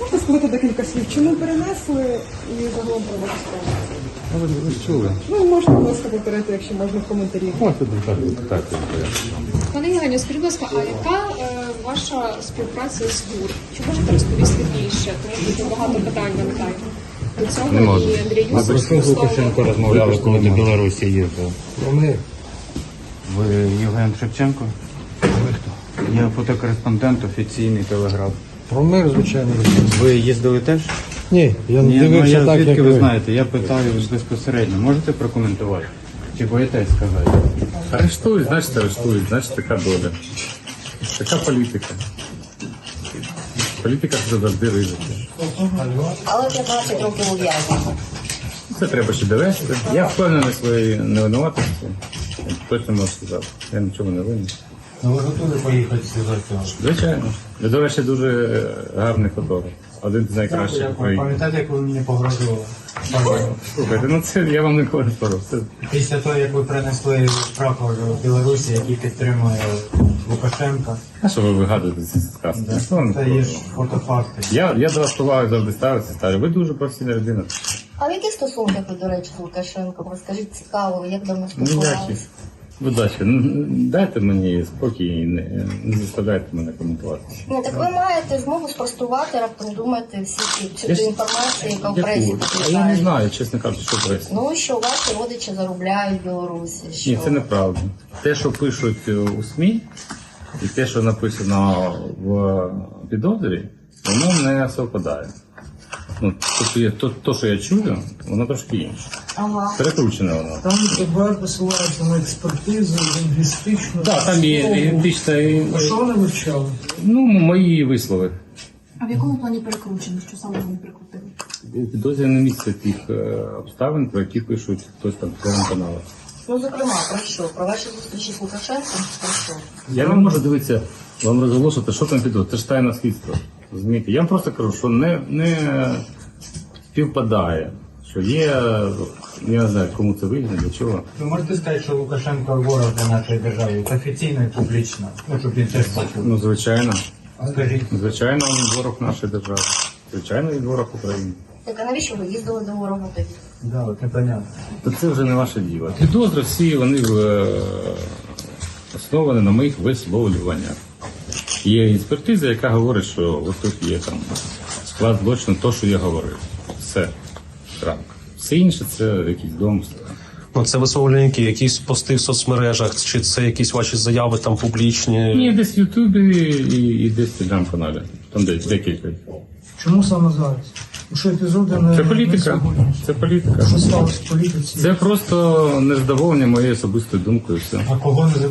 Можете сказати декілька слів, чому перенесли і загалом про вашу справу? Ну, ви, ж чули. Ну, можете, будь ласка, повторити, якщо можна в коментарі. Можете так, так, так. Пане Євгенію, скажіть, будь ласка, а яка е, ваша співпраця з ГУР? Чи можете розповісти більше? Тому що тут багато питань виникає. До цього Не можу. і Андрій Ми Юсов з Лукашенко розмовляли, коли до Білорусі їздив. Вони Ви Євген Шевченко? Ви хто? Я фотокореспондент, офіційний телеграф. про мир, звичайно. Ви їздили теж? Ні, я не Ні, ну дивився я так, звідки як ви ви. знаєте? Я питаю безпосередньо. Можете прокоментувати? Чи боїтесь сказати? Арештують, значить арештують, значить така доля. Така політика. Політика це завжди ризики. Але 15 років ув'язнення. Це треба ще довести. Я впевнений своїй невинуватості. Я Точно можу сказати. Я нічого не винен. Ну, ви готові поїхати за цього? Звичайно. Я, до речі, дуже гарний фотограф. Один з найкращих в Україні. Пам'ятаєте, як ви мені погрожували? Слухайте, ну це я вам не кажу про це. Після того, як ви принесли прапор Білорусі, який підтримує Лукашенка, А що ви вигадуєте ці сказки? Ніхто вам не це є ж фотофакти. Я, я до вас повагою завжди ставлюся, ставлю. Ви дуже професійна людина. А в які стосунки ви, до речі, з Лукашенком? Розкажіть цікаво, як давно спілкувалися? Будь ласка, ну, дайте мені спокій і не, не заставляйте мене коментувати. Ні, так ви маєте змогу спростувати, раптом думаєте всі ці всю інформацію, яка в пресі А я не знаю, чесно кажучи, що пресі. Ну, що ваші родичі заробляють в Білорусі. Що... Ні, це неправда. Те, що пишуть у СМІ, і те, що написано в підозрі, воно не совпадає. Ну, то, то, то, що я чую, воно трошки інше. Ага. Перекручене воно. Там ТБР посилається на експертизу, лінгвістичну. Так, там є ідентична і А що вони вивчали? ну, мої вислови. А в якому плані перекручено? Що саме вони перекрутили? У підозрі не місце тих е, обставин, про які пишуть хтось там в цьому каналі. Ну, зокрема, про що? Про ваші зустрічі з Лукашенком? Про що? Я не можу дивитися, вам розголошувати, що там підозрює. Це ж тайне слідство. Розумієте? Я вам просто кажу, що не, не співпадає. Що є, я не знаю, кому це вигідно, для чого. Ви можете сказати, що Лукашенко ворог для нашої держави? Офіційно і публічно. Ну, щоб він теж почув. Ну, звичайно. Скажіть, Звичайно, він ворог нашої держави. Звичайно, він ворог України. Так а навіщо ви їздили до ворога тоді? да, от непонятно. То це вже не ваше діло. Підозри всі вони е, основані на моїх висловлюваннях. Є експертиза, яка говорить, що от тут є там склад злочину, то, що я говорив. Все. Крапка. Все інше це якісь домисли. Ну, це висловлювання які? якісь пости в соцмережах, чи це якісь ваші заяви там публічні? Ні, десь в Ютубі і, і десь в телеграм-каналі. Там десь декілька. Чому саме зараз? Тому що епізоди не Це політика. Це політика. Що сталося в політиці? Це просто незадоволення моєю особистою думкою. Все. А кого не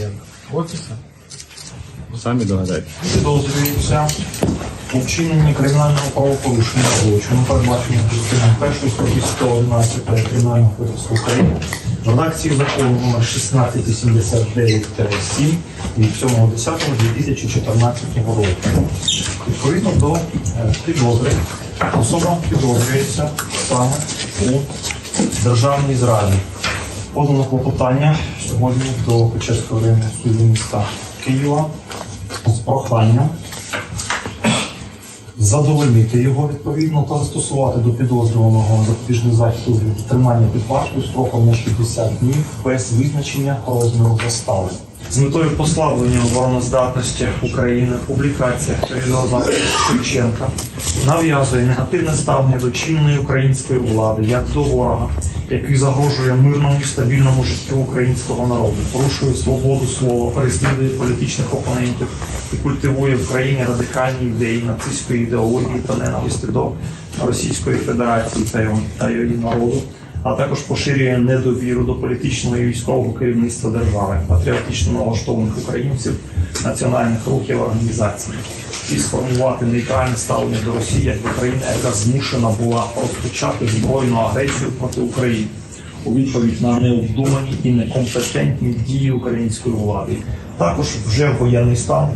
як? Офіса? Самі догадайтесь. підозрюється у вчиненні кримінального правопорушення злочину, передбаченого частиною першої статті 111 Кримінального кодексу України, в редакції закону номер 1689-7 від 7.10.2014 року. Відповідно до е, підозри, особа підозрюється саме у державній зраді. Подано клопотання сьогодні до Печерського районного суду міста Києва з проханням задовольнити його відповідно та застосувати до підозрюваного запобіжний захід у тримання під вартою строком на 60 днів без визначення розміру застави. З метою послаблення обороноздатності України публікація відеозапису Шевченка нав'язує негативне ставлення до чинної української влади як до ворога, який загрожує мирному і стабільному життю українського народу, порушує свободу слова, переслідує політичних опонентів і культивує в країні радикальні ідеї нацистської ідеології та ненависті до Російської Федерації та його- народу, а також поширює недовіру до політичного і військового керівництва держави, патріотично налаштованих українців, національних рухів організацій і сформувати нейтральне ставлення до Росії як до країни, яка змушена була розпочати збройну агресію проти України у відповідь на необдумані і некомпетентні дії української влади, Також вже воєнний стан.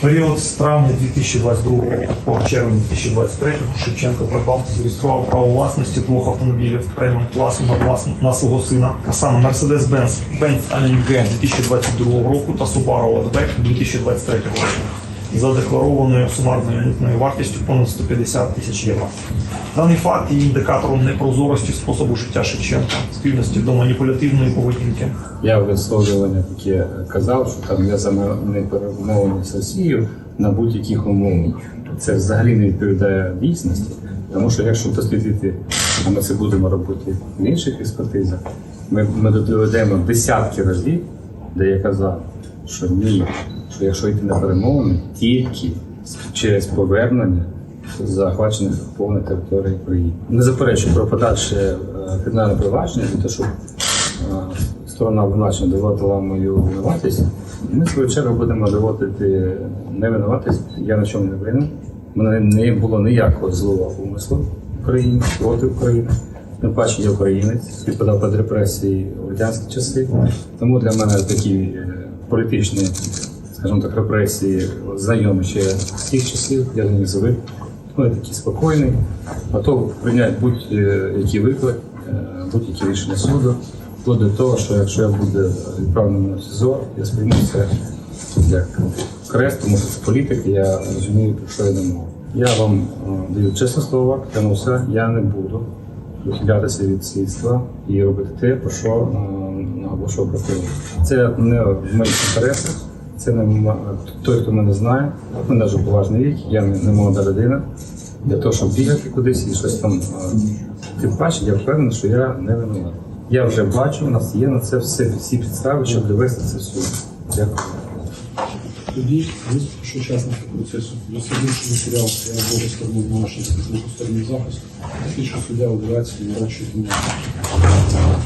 Період з травня 2022 року по червень 2023 Шевченко придбав та зареєстрував право власності двох автомобілів преміум класу на, власну, на свого сина, а саме Mercedes-Benz Benz AMG 2022 року та Subaru Outback 2023 року. За декларованою сумарною митною вартістю понад 150 тисяч євро. Даний факт є індикатором непрозорості способу життя Шевченка, схильності до маніпулятивної поведінки, Я висловлювання таке казав, що там я за неперемовини з Росією на будь-яких умовах. Це взагалі не відповідає дійсності, тому що якщо дослідити, а ми це будемо робити в інших експертизах, ми, ми доведемо десятки разів, де я казав, що ні, що якщо йти на перемовини, тільки через повернення захвачених окупованих територій України. Не заперечую про подальше е, кримінальне провадження того, щоб е, сторона обвинувачення доводила мою винуватість. Ми в свою чергу будемо доводити невинуватість. Я на чому не винен. У мене не було ніякого злого умислу в Україні проти України. Тим паче я українець, підпадав під репресії у радянські часи. Тому для мене такі політичні, скажімо так, репресії знайомі ще з тих часів. Я них звик. Ну, я такий спокійний, готовий прийняти будь-який виклик, е, будь-які рішення суду, вплоть до того, що якщо я буду відправлений на СІЗО, я сприйму це як крест, тому що це політик, я розумію, про що я не можу. Я вам е, даю чесне слово, клянуся, я не буду відхилятися від слідства і робити те, про що е, наголошував прокурор. Це не в моїх інтересах. Це не той, хто мене знає. У мене вже поважний вік, я не, молода людина. Для того, щоб бігати кудись і щось там тим паче, я впевнений, що я не винуватий. Я вже бачу, у нас є на це все, всі підстави, щоб довести це в суд. Дякую. Тоді що учасники процесу, дослідивши матеріал сторони обвинувачення з боку сторони захисту, слідчий суддя обирається і нарощує